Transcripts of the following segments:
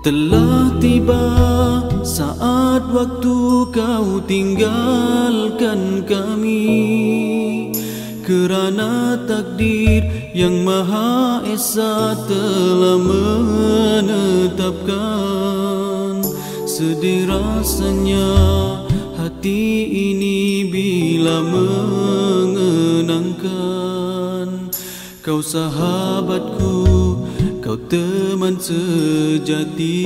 Telah tiba saat waktu kau tinggalkan kami. Kerana takdir yang maha esa telah menetapkan Sedih rasanya hati ini bila mengenangkan. Kau sahabatku Kau teman sejati.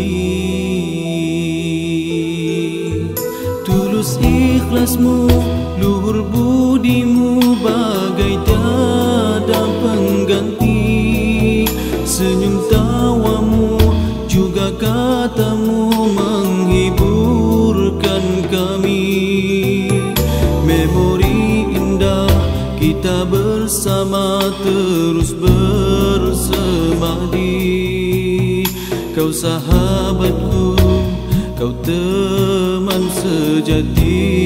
Tulus ikhlasmu Luhur budimu Bagai tiada pengganti. Senyum tawamu Juga katamu Kita bersama terus bersemadi Kau sahabatku, kau teman sejati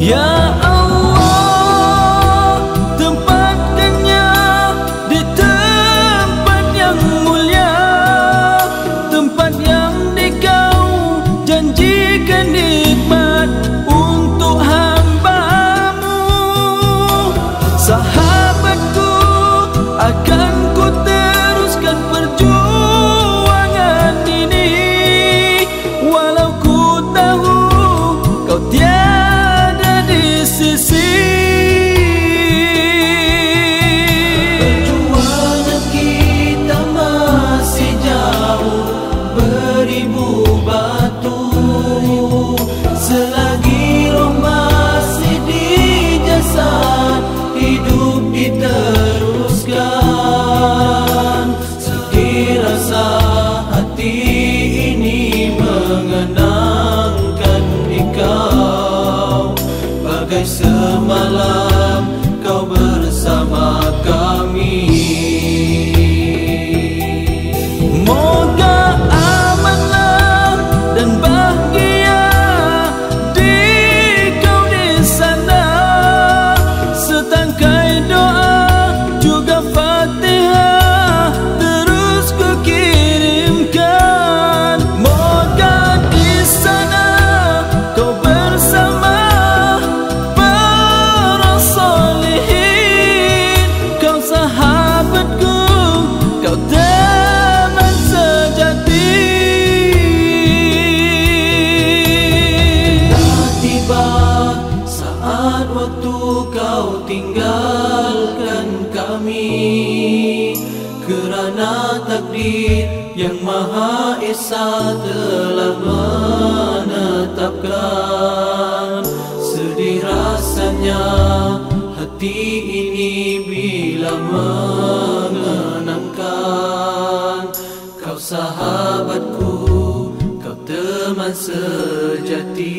Yeah. Semalam tinggalkan kami Kerana takdir yang maha esa telah menetapkan. Sedih rasanya hati ini bila mengenangkan Kau sahabatku, kau teman sejati